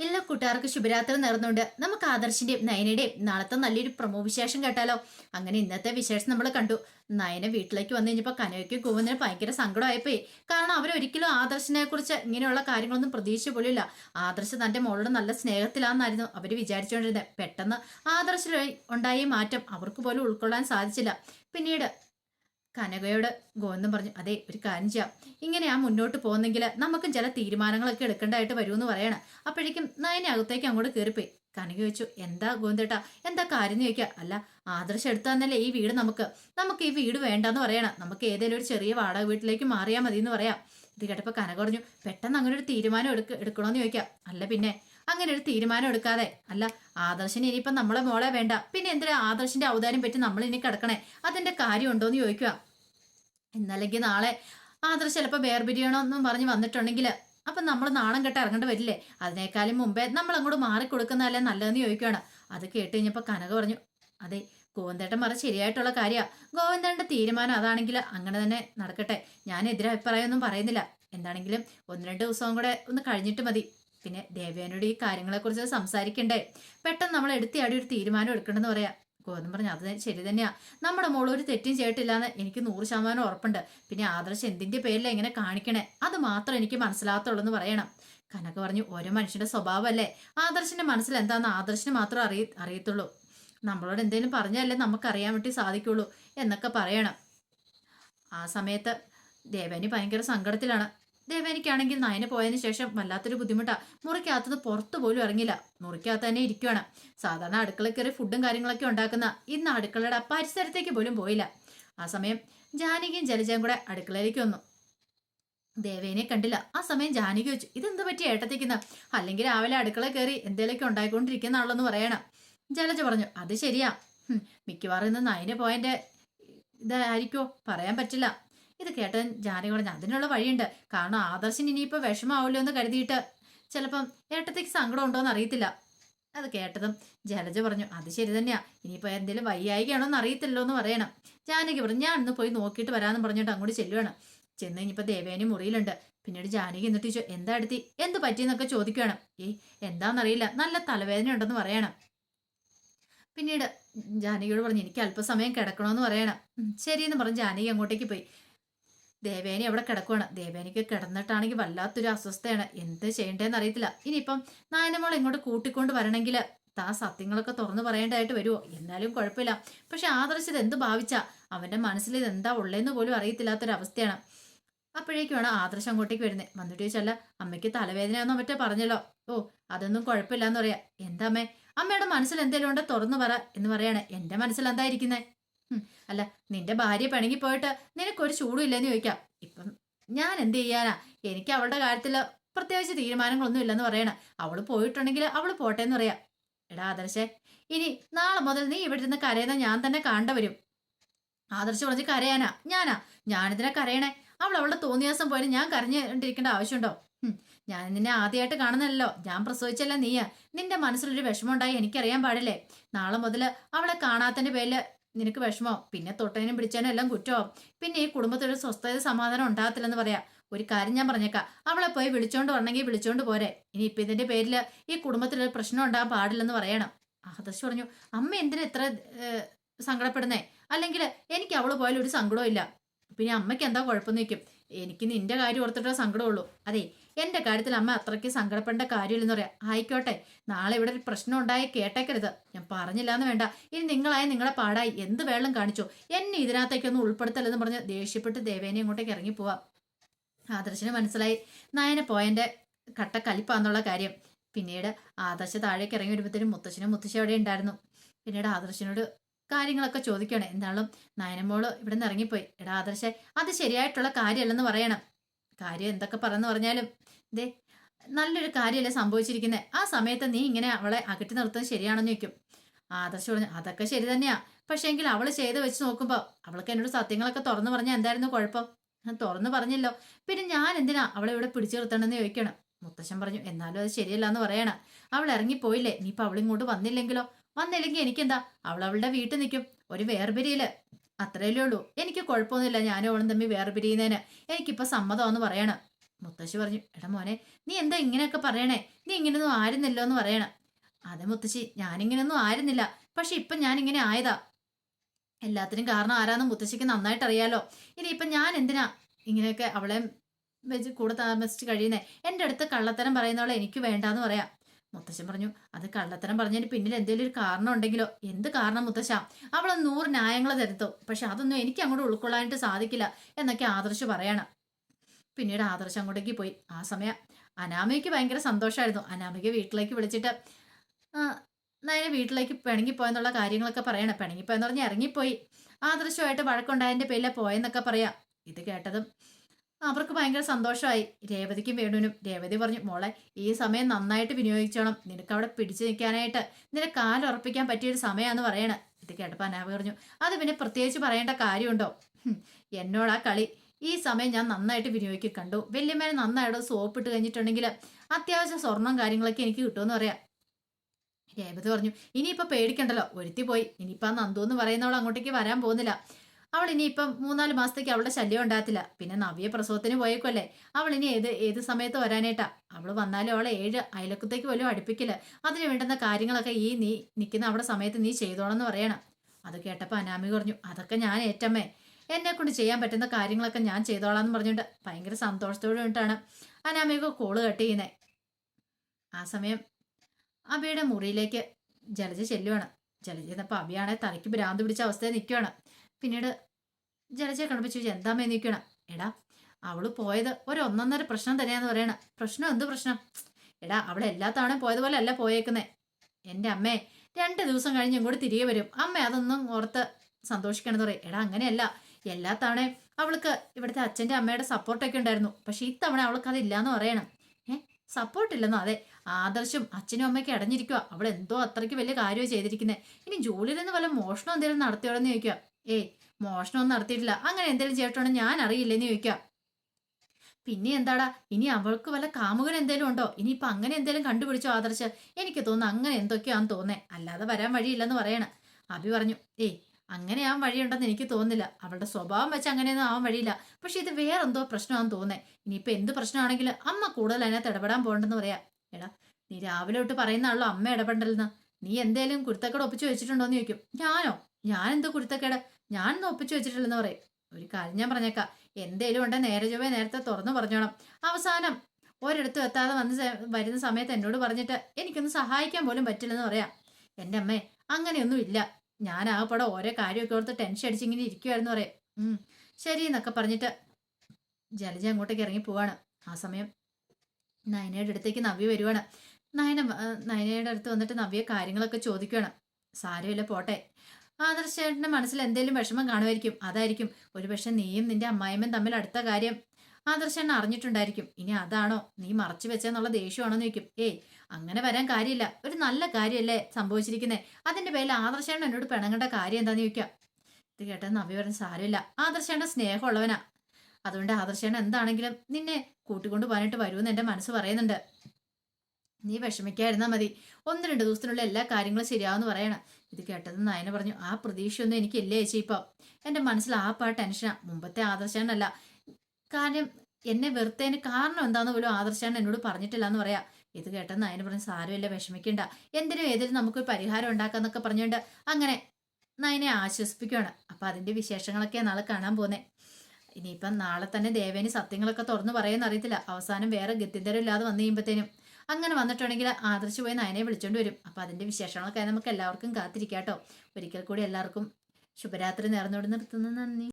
എല്ലാ കൂട്ടുകാർക്ക് ശുഭരാത്രി നേർന്നുണ്ട് നമുക്ക് ആദർശിന്റെയും നയനയുടെയും നാളത്തെ നല്ലൊരു പ്രമോ വിശേഷം കേട്ടാലോ? അങ്ങനെ ഇന്നത്തെ വിശേഷം നമ്മൾ കണ്ടു. നയന വീട്ടിലേക്ക് വന്നു കഴിഞ്ഞപ്പോൾ കനവയ്ക്കും കൂവുന്നതിന് ഭയങ്കര സങ്കടമായിപ്പോയി. കാരണം അവരൊരിക്കലും ആദർശിനെ കുറിച്ച് ഇങ്ങനെയുള്ള കാര്യങ്ങളൊന്നും പ്രതീക്ഷ പോലുമില്ല. ആദർശ് തന്റെ മോളോട് നല്ല സ്നേഹത്തിലാണെന്നായിരുന്നു അവർ വിചാരിച്ചുകൊണ്ടിരുന്നത്. പെട്ടെന്ന് ആദർശിൽ ഉണ്ടായ മാറ്റം അവർക്ക് പോലും ഉൾക്കൊള്ളാൻ സാധിച്ചില്ല. പിന്നീട് കനകയോട് ഗോവിന്ദൻ പറഞ്ഞു അതെ ഒരു കാര്യം ചെയ്യാം. ആ മുന്നോട്ട് പോകുന്നെങ്കിൽ നമുക്ക് ചില തീരുമാനങ്ങളൊക്കെ എടുക്കേണ്ടതായിട്ട് വരുമെന്ന് പറയണം. അപ്പോഴേക്കും നയനെ അകത്തേക്ക് അങ്ങോട്ട് കയറിപ്പോയി. കനക ചോദിച്ചു എന്താ ഗോവിന്ദേട്ടാ എന്താ കാര്യം എന്ന് ചോദിക്കുക അല്ല ആദർശം എടുത്താന്നല്ലേ ഈ വീട് നമുക്ക്. നമുക്ക് ഈ വീട് വേണ്ടെന്ന് പറയണം. നമുക്ക് ഏതെങ്കിലും ഒരു ചെറിയ വാടക വീട്ടിലേക്ക് മാറിയാൽ മതി എന്ന് പറയാം. ഇത് കേട്ടപ്പോൾ കനക പറഞ്ഞു പെട്ടെന്ന് അങ്ങനെ ഒരു തീരുമാനം എടുക്ക എടുക്കണമെന്ന് ചോദിക്കാം. അല്ല പിന്നെ അങ്ങനെ ഒരു തീരുമാനം എടുക്കാതെ. അല്ല ആദർശിന് ഇനിയിപ്പം നമ്മളെ മോളെ വേണ്ട. പിന്നെ എന്തിനാ ആദർശിന്റെ ഔദാര്യം പറ്റി നമ്മൾ ഇനി കിടക്കണേ? അതിന്റെ കാര്യം ഉണ്ടോന്ന് ചോദിക്കുക. എന്നല്ലെങ്കിൽ നാളെ ആദർശ് ചിലപ്പോൾ വേർപിരിയണമെന്നും പറഞ്ഞ് വന്നിട്ടുണ്ടെങ്കിൽ അപ്പം നമ്മൾ നാണം കെട്ട് ഇറങ്ങേണ്ടി വരില്ലേ? അതിനേക്കാളും മുമ്പേ നമ്മൾ അങ്ങോട്ട് മാറിക്കൊടുക്കുന്നതല്ലേ നല്ലതെന്ന് ചോദിക്കുകയാണ്. അത് കേട്ട് കഴിഞ്ഞപ്പോൾ കനക പറഞ്ഞു അതെ ഗോവിന്ദേട്ടൻ പറ ശരിയായിട്ടുള്ള കാര്യമാണ് ഗോവിന്ദേട്ടന്റെ തീരുമാനം അതാണെങ്കിൽ അങ്ങനെ തന്നെ നടക്കട്ടെ. ഞാൻ എതിരഭിപ്രായമൊന്നും പറയുന്നില്ല. എന്താണെങ്കിലും ഒന്ന് രണ്ട് ദിവസവും കൂടെ ഒന്ന് കഴിഞ്ഞിട്ട് മതി. പിന്നെ ദേവേനോട് ഈ കാര്യങ്ങളെക്കുറിച്ച് സംസാരിക്കണ്ടേ? പെട്ടെന്ന് നമ്മൾ എടുത്തിയാടി ഒരു തീരുമാനം എടുക്കണമെന്ന് പറയാം. ഗോതം പറഞ്ഞു അത് ശരി തന്നെയാ. നമ്മുടെ മോൾ ഒരു തെറ്റും ചെയ്തിട്ടില്ലാന്ന് എനിക്ക് നൂറ് ശതമാനം ഉറപ്പുണ്ട്. പിന്നെ ആദർശ് എന്തിന്റെ പേരിൽ ഇങ്ങനെ കാണിക്കണേ? അത് മാത്രം എനിക്ക് മനസ്സിലാകത്തുള്ളൂ എന്ന് പറയണം. കനക പറഞ്ഞു ഓരോ മനുഷ്യന്റെ സ്വഭാവമല്ലേ? ആദർശിന്റെ മനസ്സിൽ എന്താന്ന് ആദർശിന് മാത്രം അറിയ അറിയത്തുള്ളൂ. നമ്മളോട് എന്തെങ്കിലും പറഞ്ഞാലേ നമുക്ക് അറിയാൻ വേണ്ടി സാധിക്കുള്ളൂ എന്നൊക്കെ പറയണം. ആ സമയത്ത് ദേവേനി ഭയങ്കര സങ്കടത്തിലാണ്. ദേവേനിക്കാണെങ്കിൽ നയന് പോയതിനു ശേഷം വല്ലാത്തൊരു ബുദ്ധിമുട്ടാ. മുറിക്കകത്തുനിന്ന് പുറത്തു പോലും ഇറങ്ങില്ല മുറിക്കകത്ത് തന്നെ ഇരിക്കുകയാണ് സാധാരണ അടുക്കള കയറി ഫുഡും കാര്യങ്ങളൊക്കെ ഉണ്ടാക്കുന്ന ഇന്ന് അടുക്കളയുടെ പരിസരത്തേക്ക് പോലും പോയില്ല. ആ സമയം ജാനകിയും ജലജയും കൂടെ അടുക്കളയിലേക്ക് വന്നു. ദേവേനെ കണ്ടില്ല. ആ സമയം ജാനകി വെച്ചു ഇതെന്ത് പറ്റി ഏട്ടത്തേക്കുന്ന? അല്ലെങ്കിൽ രാവിലെ അടുക്കള കയറി എന്തേലൊക്കെ ഉണ്ടായിക്കൊണ്ടിരിക്കുന്നാണല്ലോ എന്ന് പറയണം. ജലജ പറഞ്ഞു അത് ശരിയാ. മിക്കവാറും ഇന്ന് നയന് പോയതിന്റെ ഇതായിരിക്കോ പറയാൻ പറ്റില്ല. ഇത് കേട്ടൻ ജാനകി പറഞ്ഞു അതിനുള്ള വഴിയുണ്ട്. കാരണം ആദർശിന് ഇനിയിപ്പോൾ വിഷമാവുമല്ലോ എന്ന് കരുതിയിട്ട് ചിലപ്പം ഏട്ടത്തേക്ക് സങ്കടം ഉണ്ടോ എന്ന് അറിയത്തില്ല. അത് കേട്ടതും ജലജ പറഞ്ഞു അത് ശരി തന്നെയാ. ഇനിയിപ്പോൾ എന്തെങ്കിലും വയ്യായികയാണോ എന്ന് അറിയത്തില്ലോ എന്ന് പറയണം. ജാനകി പറഞ്ഞു ഞാൻ ഇന്ന് പോയി നോക്കിയിട്ട് വരാമെന്ന് പറഞ്ഞിട്ട് അങ്ങോട്ട് ചെല്ലുവാണ്. ചെന്ന് കഴിഞ്ഞപ്പോൾ ദേവേനി മുറിയിലുണ്ട്. പിന്നീട് ജാനകി എന്നിട്ട് ചോദിച്ചു എന്താ എടുത്തി? എന്ത് പറ്റിയെന്നൊക്കെ ചോദിക്കുകയാണ് ഏയ് എന്താണെന്നറിയില്ല നല്ല തലവേദന ഉണ്ടെന്ന് പറയണം. പിന്നീട് ജാനകിയോട് പറഞ്ഞു എനിക്ക് അല്പസമയം കിടക്കണമെന്ന് പറയണം. "ഉം, ശരിയെന്ന് പറഞ്ഞ് ജാനകി അങ്ങോട്ടേക്ക് പോയി. ദേവേനി അവിടെ കിടക്കുവാണ്. ദേവേനിക്ക് കിടന്നിട്ടാണെങ്കിൽ വല്ലാത്തൊരു അസ്വസ്ഥയാണ്. എന്ത് ചെയ്യേണ്ടതെന്ന് അറിയത്തില്ല. ഇനിയിപ്പം നായനമോൾ ഇങ്ങോട്ട് കൂട്ടിക്കൊണ്ട് വരണമെങ്കിൽ താ സത്യങ്ങളൊക്കെ തുറന്നു പറയേണ്ടതായിട്ട് വരുമോ എന്നാലും കുഴപ്പമില്ല. പക്ഷെ ആദർശിത് എന്ത് ഭാവിച്ച? അവന്റെ മനസ്സിൽ ഇത് എന്താ ഉള്ളതെന്ന് പോലും അറിയത്തില്ലാത്തൊരവസ്ഥയാണ്. അപ്പോഴേക്കുമാണ് ആദർശം അങ്ങോട്ടേക്ക് വരുന്നത് വന്നിട്ട് ചോദിച്ചല്ല അമ്മയ്ക്ക് തലവേദന തലവേദനയാണെന്നോ മറ്റേ പറഞ്ഞല്ലോ? ഓ അതൊന്നും കുഴപ്പമില്ല എന്ന് പറയാ. എന്താ അമ്മേ? അമ്മയുടെ മനസ്സിൽ എന്തെങ്കിലും ഉണ്ടോ? തുറന്നു പറ. എന്ന് പറയാണ്. എന്റെ മനസ്സിൽ എന്താ ഇരിക്കുന്നേ? ഹും, അല്ല നിന്റെ ഭാര്യ പണിക്ക് പോയിട്ട് നിനക്കൊരു ചൂടും ഇല്ലെന്ന് ചോദിക്കാം. ഇപ്പം ഞാൻ എന്ത് ചെയ്യാനാ? എനിക്ക് അവളുടെ കാര്യത്തിൽ പ്രത്യേകിച്ച് തീരുമാനങ്ങളൊന്നും ഇല്ലെന്ന് പറയണം. അവൾ പോയിട്ടുണ്ടെങ്കിൽ അവൾ പോട്ടെ എന്ന് പറയാം. എടാ ആദർശേ ഇനി നാളെ മുതൽ നീ ഇവിടെ ഇരുന്ന് കരയുന്ന ഞാൻ തന്നെ കാണ്ട വരും. ആദർശ് പറഞ്ഞ് കരയാനാ? ഞാനാ? ഞാനിതിനെ കരയണേ? അവൾ അവളുടെ തോന്നിയാസം പോയാലും ഞാൻ കരഞ്ഞുകൊണ്ടിരിക്കേണ്ട ആവശ്യമുണ്ടോ? ഞാൻ നിന്നെ ആദ്യമായിട്ട് കാണുന്നല്ലോ ഞാൻ പ്രസവിച്ചല്ല നീയാ. നിന്റെ മനസ്സിലൊരു വിഷമമുണ്ടായി എനിക്കറിയാൻ പാടില്ലേ? നാളെ മുതൽ അവളെ കാണാത്തതിന്റെ പേരിൽ നിനക്ക് വിഷമോ? പിന്നെ തൊട്ടതിനും പിടിച്ചതിനും എല്ലാം കുറ്റമോ പിന്നെ ഈ കുടുംബത്തിലൊരു സ്വസ്ഥത സമാധാനം ഉണ്ടാകത്തില്ലെന്ന് പറയാം. ഒരു കാര്യം ഞാൻ പറഞ്ഞേക്കാം. അവളെ പോയി വിളിച്ചോണ്ട് വരണമെങ്കിൽ വിളിച്ചോണ്ട് പോരെ. ഇനി ഇപ്പൊ ഇതിന്റെ പേരിൽ ഈ കുടുംബത്തിലൊരു പ്രശ്നം ഉണ്ടാകാൻ പാടില്ലെന്ന് പറയണം. ആദർശ് പറഞ്ഞു അമ്മ എന്തിനാ ഇത്ര സങ്കടപ്പെടുന്നേ? അല്ലെങ്കിൽ എനിക്ക് അവൾ പോയാലും ഒരു സങ്കടവും ഇല്ല. പിന്നെ അമ്മയ്ക്ക് എന്താ കുഴപ്പം നിൽക്കും എനിക്ക് നിന്റെ കാര്യം ഓർത്തിട്ടേ സങ്കടമുള്ളൂ. അതെ എന്റെ കാര്യത്തിൽ അമ്മ അത്രയ്ക്ക് സങ്കടപ്പെടേണ്ട കാര്യമില്ലെന്ന് പറയാം. ആയിക്കോട്ടെ നാളെ ഇവിടെ ഒരു പ്രശ്നം ഉണ്ടായി കേട്ടേക്കരുത്. ഞാൻ പറഞ്ഞില്ലാന്ന് വേണ്ട. ഇനി നിങ്ങളായ നിങ്ങളെ പാടായി. എന്ത് വേളം കാണിച്ചു. എന്നെ ഇതിനകത്തേക്കൊന്നും ഉൾപ്പെടുത്തല്ലെന്ന് പറഞ്ഞ് ദേഷ്യപ്പെട്ട് ദേവേനെ ഇങ്ങോട്ടേക്ക് ഇറങ്ങി പോവാം. ആദർശന് മനസ്സിലായി. നയന പോയന്റെ കട്ട കലിപ്പാന്നുള്ള കാര്യം. പിന്നീട് ആദർശ താഴേക്ക് ഇറങ്ങി വരുമ്പോഴത്തേനും മുത്തശ്ശനും മുത്തശ്ശി അവിടെ ഉണ്ടായിരുന്നു. പിന്നീട് ആദർശനോട് കാര്യങ്ങളൊക്കെ ചോദിക്കണം എന്നാലും നയനമോൾ ഇവിടെ നിന്ന് ഇറങ്ങിപ്പോയി. എടാ ആദർശ അത് ശരിയായിട്ടുള്ള കാര്യമല്ലെന്ന് പറയണം. കാര്യം എന്തൊക്കെ പറഞ്ഞു പറഞ്ഞാലും ദേ നല്ലൊരു കാര്യമല്ലേ സംഭവിച്ചിരിക്കുന്നത് ആ സമയത്ത് നീ ഇങ്ങനെ അവളെ അകറ്റി നിർത്തുന്നത് ശരിയാണെന്ന് ചോദിക്കും. ആദർശ് പറഞ്ഞു അതൊക്കെ ശരി തന്നെയാ. പക്ഷേ എങ്കിൽ അവൾ ചെയ്ത് വെച്ച് നോക്കുമ്പോൾ അവൾക്ക് എന്നോട് സത്യങ്ങളൊക്കെ തുറന്നു പറഞ്ഞാൽ എന്തായിരുന്നു കുഴപ്പം? ഞാൻ തുറന്നു പറഞ്ഞല്ലോ. പിന്നെ ഞാൻ എന്തിനാ അവളെ ഇവിടെ പിടിച്ചു നിർത്തണമെന്ന് ചോദിക്കണം? മുത്തശ്ശൻ പറഞ്ഞു എന്നാലും അത് ശരിയല്ല എന്ന് പറയണം. അവൾ ഇറങ്ങിപ്പോയില്ലേ നീ ഇപ്പം അവളിങ്ങോട്ട് വന്നില്ലെങ്കിലോ? വന്നില്ലെങ്കിൽ എനിക്കെന്താ? അവൾ അവളുടെ വീട്ടിൽ നിൽക്കും. ഒരു വേർപിരിയിൽ. അത്രയല്ലേ ഉള്ളൂ. എനിക്ക് കുഴപ്പമൊന്നുമില്ല ഞാനും അവളും തമ്മിൽ വേർപിരിയുന്നതിന് എനിക്കിപ്പോൾ സമ്മതമാണെന്ന് പറയണം. മുത്തശ്ശി പറഞ്ഞു എടാ മോനെ നീ എന്താ ഇങ്ങനെയൊക്കെ പറയണേ? നീ ഇങ്ങനെയൊന്നും ആയിരുന്നില്ലോ എന്ന് പറയണം. അതെ മുത്തശ്ശി ഞാനിങ്ങനെയൊന്നും ആയിരുന്നില്ല. പക്ഷെ ഇപ്പം ഞാനിങ്ങനെ ആയതാ. എല്ലാത്തിനും കാരണം ആരാന്ന് മുത്തശ്ശിക്ക് നന്നായിട്ട് അറിയാലോ. ഇനി ഇനിയിപ്പം ഞാൻ എന്തിനാ ഇങ്ങനെയൊക്കെ അവളെ വെച്ച് കൂടെ താമസിച്ച് കഴിയുന്നേ? എന്റെ അടുത്ത് കള്ളത്തരം പറയുന്നവളെ എനിക്ക് വേണ്ടാന്ന് പറയാം. മുത്തശ്ശൻ പറഞ്ഞു അത് കള്ളത്തരം പറഞ്ഞതിന് പിന്നിൽ എന്തെങ്കിലും ഒരു കാരണം ഉണ്ടെങ്കിലോ? എന്ത് കാരണം മുത്തശ്ശ? അവളെ നൂറ് ന്യായങ്ങൾ തരുത്തു. പക്ഷെ അതൊന്നും എനിക്ക് അങ്ങോട്ട് ഉൾക്കൊള്ളാനായിട്ട് സാധിക്കില്ല എന്നൊക്കെ ആദർശ് പറയണം. പിന്നീട് ആദർശ് അങ്ങോട്ടേക്ക് പോയി. ആ സമയം അനാമയ്ക്ക് ഭയങ്കര സന്തോഷമായിരുന്നു അനാമയ്ക്ക് വീട്ടിലേക്ക് വിളിച്ചിട്ട് നയനെ വീട്ടിലേക്ക് പിണങ്ങിപ്പോയെന്നുള്ള കാര്യങ്ങളൊക്കെ പറയണം. പിണങ്ങിപ്പോയെന്ന് പറഞ്ഞ് ഇറങ്ങിപ്പോയി. ആദർശമായിട്ട് വഴക്കുണ്ടായതിന്റെ പേരിലെ പോയെന്നൊക്കെ പറയാം. ഇത് കേട്ടതും അവർക്ക് ഭയങ്കര സന്തോഷമായി. രേവതിക്കും വേണുവിനും രേവതി പറഞ്ഞു മോളെ ഈ സമയം നന്നായിട്ട് വിനിയോഗിച്ചോണം. നിനക്ക് അവിടെ പിടിച്ചു നിൽക്കാനായിട്ട് നിന്റെ കാലുറപ്പിക്കാൻ പറ്റിയൊരു സമയമാണെന്ന് പറയണ. ഇത് കേട്ടപ്പോൾ അനാമ പറഞ്ഞു അത് പിന്നെ പ്രത്യേകിച്ച് പറയേണ്ട കാര്യമുണ്ടോ? എന്നോടാ കളി. ഈ സമയം ഞാൻ നന്നായിട്ട് വിനിയോഗിക്ക് കണ്ടു വല്യമ്മേനെ നന്നായിട്ട് സോപ്പ് ഇട്ട് കഴിഞ്ഞിട്ടുണ്ടെങ്കിൽ അത്യാവശ്യം സ്വർണം കാര്യങ്ങളൊക്കെ എനിക്ക് കിട്ടുമെന്ന് പറയാം. രേവതി പറഞ്ഞു ഇനിയിപ്പോൾ പേടിക്കണ്ടല്ലോ. ഒരുത്തി പോയി. ഇനിയിപ്പോൾ ആ നന്ദു എന്ന് പറയുന്നവൾ അങ്ങോട്ടേക്ക് വരാൻ പോകുന്നില്ല. അവൾ ഇനിയിപ്പം മൂന്നാൽ മാസത്തേക്ക് അവളുടെ ശല്യം ഉണ്ടാകത്തില്ല. പിന്നെ നവ്യ പ്രസവത്തിന് പോയേക്കുമല്ലേ അവൾ ഇനി ഏത് ഏത് സമയത്ത് വരാനായിട്ടാ? അവൾ വന്നാലും അവളെ ഏഴ് അയലക്കത്തേക്ക് പോലും അടുപ്പിക്കില്ല. അതിന് വേണ്ടുന്ന കാര്യങ്ങളൊക്കെ ഈ നീ നിൽക്കുന്ന അവിടെ സമയത്ത് നീ ചെയ്തോളെന്ന് പറയണം. അത് കേട്ടപ്പോൾ അനാമി പറഞ്ഞു അതൊക്കെ ഞാൻ ഏറ്റമ്മേ. എന്നെ കൊണ്ട് ചെയ്യാൻ പറ്റുന്ന കാര്യങ്ങളൊക്കെ ഞാൻ ചെയ്തോളാം എന്ന് പറഞ്ഞിട്ട് ഭയങ്കര സന്തോഷത്തോടെ കൊണ്ടാണ് അനാമിക കോൾ കട്ട് ചെയ്യുന്നത് ആ സമയം അബിയുടെ മുറിയിലേക്ക് ജലജ ചെല്ലുവാണ്. ജലജ ചെന്നപ്പോൾ അബിയാണെ തലയ്ക്ക് ഭ്രാന്ത് പിടിച്ച അവസ്ഥയിൽ നിൽക്കുകയാണ് പിന്നീട് ജലജയെ ചോദിച്ചു എന്താമേ നിൽക്കണം എടാ അവൾ പോയത് ഒരു ഒന്നൊന്നര പ്രശ്നം തന്നെയാന്ന് പറയണം. പ്രശ്നം? എന്ത് പ്രശ്നം? എടാ അവൾ എല്ലാ തവണയും പോയതുപോലെ അല്ല പോയേക്കുന്നേ. എന്റെ അമ്മേ രണ്ട് ദിവസം കഴിഞ്ഞ് ഇങ്ങോട്ട് തിരികെ വരും. അമ്മ അതൊന്നും ഓർത്ത് സന്തോഷിക്കണമെന്ന് പറയും. എടാ അങ്ങനെയല്ല. എല്ലാ തവണയും അവൾക്ക് ഇവിടുത്തെ അച്ഛന്റെ അമ്മയുടെ സപ്പോർട്ടൊക്കെ ഉണ്ടായിരുന്നു. പക്ഷേ ഇത്തവണ അവൾക്ക് അതില്ലാന്ന് പറയണം. സപ്പോർട്ട് ഇല്ലെന്നോ? അതെ. ആദർശം അച്ഛനും അമ്മയ്ക്ക് അടഞ്ഞിരിക്കുക അവൾ എന്തോ അത്രയ്ക്ക് വലിയ കാര്യമോ ചെയ്തിരിക്കുന്നത് ഇനി ജോലിയിൽ നിന്ന് വല്ല മോഷണം എന്തെങ്കിലും നടത്തിയോടെന്ന് ചോദിക്കുക ഏയ് മോഷണമൊന്നും നടത്തിയിട്ടില്ല. അങ്ങനെ എന്തെങ്കിലും ചെയ്തിട്ടുണ്ടോ ഞാൻ അറിയില്ലെന്ന് ചോദിക്കുക പിന്നെ എന്താടാ? ഇനി അവൾക്ക് വല്ല കാമുകൻ എന്തേലും ഉണ്ടോ? ഇനിയിപ്പോൾ അങ്ങനെ എന്തേലും കണ്ടുപിടിച്ചോ ആദർശ്? എനിക്ക് തോന്നുന്നു അങ്ങനെ എന്തൊക്കെയാന്ന് തോന്നേ അല്ലാതെ വരാൻ വഴിയില്ലെന്ന് പറയണ. അഭി പറഞ്ഞു ഏയ് അങ്ങനെ ആവാൻ വഴിയുണ്ടെന്ന് എനിക്ക് തോന്നുന്നില്ല. അവളുടെ സ്വഭാവം വെച്ച് അങ്ങനെയൊന്നും ആവാൻ വഴിയില്ല. പക്ഷെ ഇത് വേറെന്തോ പ്രശ്നമാണെന്ന് തോന്നേ ഇനിയിപ്പോൾ എന്ത് പ്രശ്നമാണെങ്കിലും അമ്മ കൂടുതൽ അതിനകത്ത് ഇടപെടാൻ പോകണ്ടെന്ന് പറയാ. എടാ നീ രാവിലെ തൊട്ട് പറയുന്നാണല്ലോ അമ്മ ഇടപെടലെന്ന് നീ എന്തേലും കുരുത്തക്കേട് ഒപ്പിച്ചു വെച്ചിട്ടുണ്ടോന്ന് ചോദിക്കും. ഞാനോ? ഞാൻ എന്തോ കുരുത്തക്കേട്? ഞാനൊന്നും ഒപ്പിച്ചു വെച്ചിട്ടില്ലെന്ന് പറയും. ഒരു കാര്യം ഞാൻ പറഞ്ഞേക്കാം. എന്തേലും ഉണ്ടെ നേരെ ചൊവ്വേ നേരത്തെ തുറന്നു പറഞ്ഞോണം. അവസാനം ഒരിടത്തും എത്താതെ വന്ന് വരുന്ന സമയത്ത് എന്നോട് പറഞ്ഞിട്ട് എനിക്കൊന്ന് സഹായിക്കാൻ പോലും പറ്റില്ലെന്ന് പറയാം. എന്റെ അമ്മേ അങ്ങനെയൊന്നും ഇല്ല. ഞാൻ ആകെപ്പാടെ ഓരോ കാര്യമൊക്കെ ഓർത്ത് ടെൻഷൻ അടിച്ചിങ്ങനെ ഇരിക്കുമായിരുന്നു പറയാം. ശരി എന്നൊക്കെ പറഞ്ഞിട്ട് ജലജ അങ്ങോട്ടേക്ക് ഇറങ്ങി പോവാണ്. ആ സമയം നയനയുടെ അടുത്തേക്ക് നവ്യ വരുവാണ്. നയന ആ, നയനയുടെ അടുത്ത് വന്നിട്ട് നവ്യ കാര്യങ്ങളൊക്കെ ചോദിക്കുകയാണ് സാരമില്ല പോട്ടെ. ആദർശേട്ടന്റെ മനസ്സിൽ എന്തെങ്കിലും വിഷമം കാണുമായിരിക്കും. അതായിരിക്കും. ഒരുപക്ഷെ നീയും നിന്റെ അമ്മായിമ്മയും തമ്മിൽ അടുത്ത കാര്യം. ആദർശേട്ടൻ അറിഞ്ഞിട്ടുണ്ടായിരിക്കും. ഇനി അതാണോ? നീ മറച്ചു വെച്ചെന്നുള്ള ദേഷ്യമാണോ എന്ന് ചോദിക്കും. ഏയ് അങ്ങനെ വരാൻ കാര്യമില്ല. ഒരു നല്ല കാര്യമല്ലേ സംഭവിച്ചിരിക്കുന്നത് അതിന്റെ പേരിൽ ആദർശേണ്ട എന്നോട് പിണങ്ങേണ്ട കാര്യം എന്താന്ന് ചോദിക്കാം. ഇത് കേട്ടാൽ നവി പറഞ്ഞ സാരമില്ല. ആദർശേണ്ട സ്നേഹമുള്ളവനാ. അതുകൊണ്ട് ആദർശേട്ടൻ എന്താണെങ്കിലും നിന്നെ കൂട്ടിക്കൊണ്ട് പോകാനായിട്ട് വരുമെന്ന് എന്റെ മനസ്സ് പറയുന്നുണ്ട്. നീ വിഷമിക്കാതിരുന്നാൽ മതി. ഒന്ന് രണ്ട് ദിവസത്തിനുള്ള എല്ലാ കാര്യങ്ങളും ശരിയാവെന്ന് പറയണം. ഇത് കേട്ടത് നയന പറഞ്ഞു ആ പ്രതീക്ഷയൊന്നും എനിക്കില്ലേ ചേച്ചി ഇപ്പോൾ എന്റെ മനസ്സിൽ ആ പാ ടെൻഷനാ. മുമ്പത്തെ ആദർശാനല്ല കാര്യം എന്നെ വെറുത്തതിന് കാരണം എന്താന്ന് പോലും ആദർശാണ് എന്നോട് പറഞ്ഞിട്ടില്ല എന്ന് പറയാ. ഇത് കേട്ടെന്ന് അതിന് പറഞ്ഞ് സാരമില്ല വിഷമിക്കണ്ട. എന്തിനും ഏതിനും നമുക്കൊരു പരിഹാരം ഉണ്ടാക്കാന്നൊക്കെ പറഞ്ഞുകൊണ്ട് അങ്ങനെ നയനെ ആശ്വസിപ്പിക്കുകയാണ് അപ്പൊ അതിന്റെ വിശേഷങ്ങളൊക്കെ നാളെ കാണാൻ പോന്നെ. ഇനിയിപ്പം നാളെ തന്നെ ദേവേനി സത്യങ്ങളൊക്കെ തുറന്നു പറയാൻ അറിയത്തില്ല. അവസാനം വേറെ ഗത്യന്തരം ഇല്ലാതെ വന്നു കഴിയുമ്പോഴത്തേനും അങ്ങനെ വന്നിട്ടുണ്ടെങ്കിൽ ആദർശ് പോയി നയനെ വിളിച്ചോണ്ട് വരും. അപ്പൊ അതിന്റെ വിശേഷങ്ങളൊക്കെ നമുക്ക് എല്ലാവർക്കും കാത്തിരിക്കാം കേട്ടോ ഒരിക്കൽ കൂടി എല്ലാവർക്കും ശുഭരാത്രി നേർന്നോട് നിർത്തുന്നു. നന്ദി.